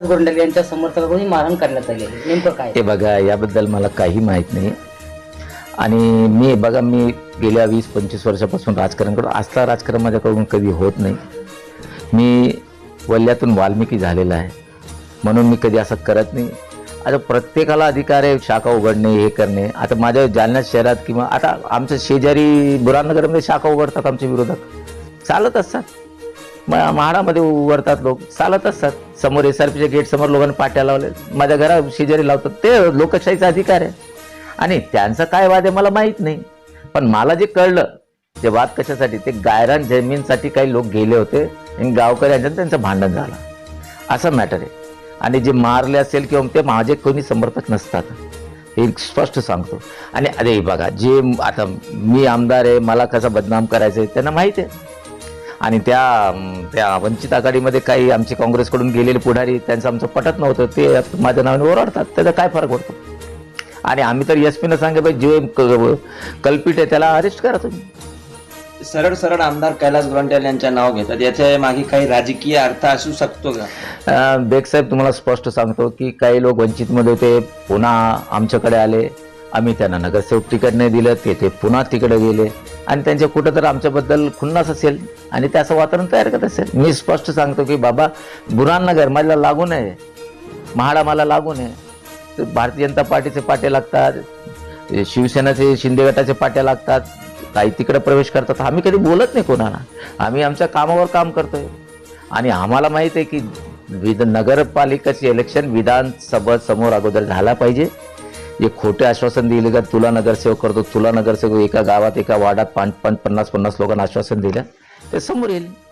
गोंडल यांच्या समर्थकांनी मारहाण करण्यात आली नेमकं काय? ते बघा याबद्दल मला काही माहीत नाही. आणि मी बघा मी गेल्या वीस पंचवीस वर्षापासून राजकारण करतो असला राजकारण माझ्याकडून कधी होत नाही. मी वल्ल्यातून वाल्मिकी झालेला आहे. म्हणून मी कधी असं करत नाही. आता प्रत्येकाला अधिकार आहे शाखा उघडणे हे करणे. आता माझ्या जालना शहरात किंवा आता आमच्या शेजारी बुरानगरमध्ये शाखा उघडतात आमच्या विरोधात चालत असतात. म्हाडामध्ये उघडतात लोक. चालत असतात. समोर एस आर पीच्या गेट समोर लोकांनी पाट्या लावले माझ्या घरा शेजारी लावतात. ते लोकशाहीचा अधिकार आहे. आणि त्यांचा काय वाद आहे मला माहीत नाही. पण मला जे कळलं ते वाद कशासाठी? ते गायरान जमीनसाठी काही लोक गेले होते. आणि गावकऱ्यांच्या त्यांचं भांडण झालं. असं मॅटर आहे. आणि जे मारले असेल किंवा ते माझे कोणी समर्थक नसतात. हे स्पष्ट सांगतो. आणि अरे बघा जे आता मी आमदार आहे मला कसा बदनाम करायचं आहे त्यांना माहीत आहे. आणि त्या त्या वंचित आघाडीमध्ये काही आमचे काँग्रेसकडून गेलेले पुढारी त्यांचं आमचं पटत नव्हतं ते माझ्या नावाने ओरडतात त्याचा काय फरक पडतो आणि आम्ही तर एस पीनं सांगे जे क- कल्पित आहे त्याला अरेस्ट करा तुम्ही. सरळ सरळ आमदार कैलास गोरंट्याल यांचे नाव घेतात. याच्या मागे काही राजकीय अर्थ असू शकतो का? बेग साहेब तुम्हाला स्पष्ट सांगतो की काही लोक वंचितमध्ये होते पुन्हा आमच्याकडे आले. आम्ही त्यांना नगरसेवक तिकीट नाही दिलं ते ते पुन्हा तिकडे गेले. आणि त्यांच्या कुठं तर आमच्याबद्दल खुन्नास असेल आणि ते असं वातावरण तयार करत असेल. मी स्पष्ट सांगतो की बाबा गुरांना गरमाला लागून आहे महाडा मला लागून आहे तर भारतीय जनता पार्टीचे पाटे लागतात शिवसेनाचे शिंदे गटाचे पाट्या लागतात. काही तिकडे प्रवेश करतात. आम्ही कधी बोलत नाही कोणाला. आम्ही आमच्या कामावर काम करतोय. आणि आम्हाला माहीत आहे की विध नगरपालिकाचे इलेक्शन विधानसभा समोर अगोदर झाला पाहिजे. जे खोटे आश्वासन दिले का तुला नगरसेवक करतो तुला नगरसेवक एका गावात एका वार्डात पाच पाच पन्नास पन्नास लोकांना आश्वासन दिलं. ते समोर येईल.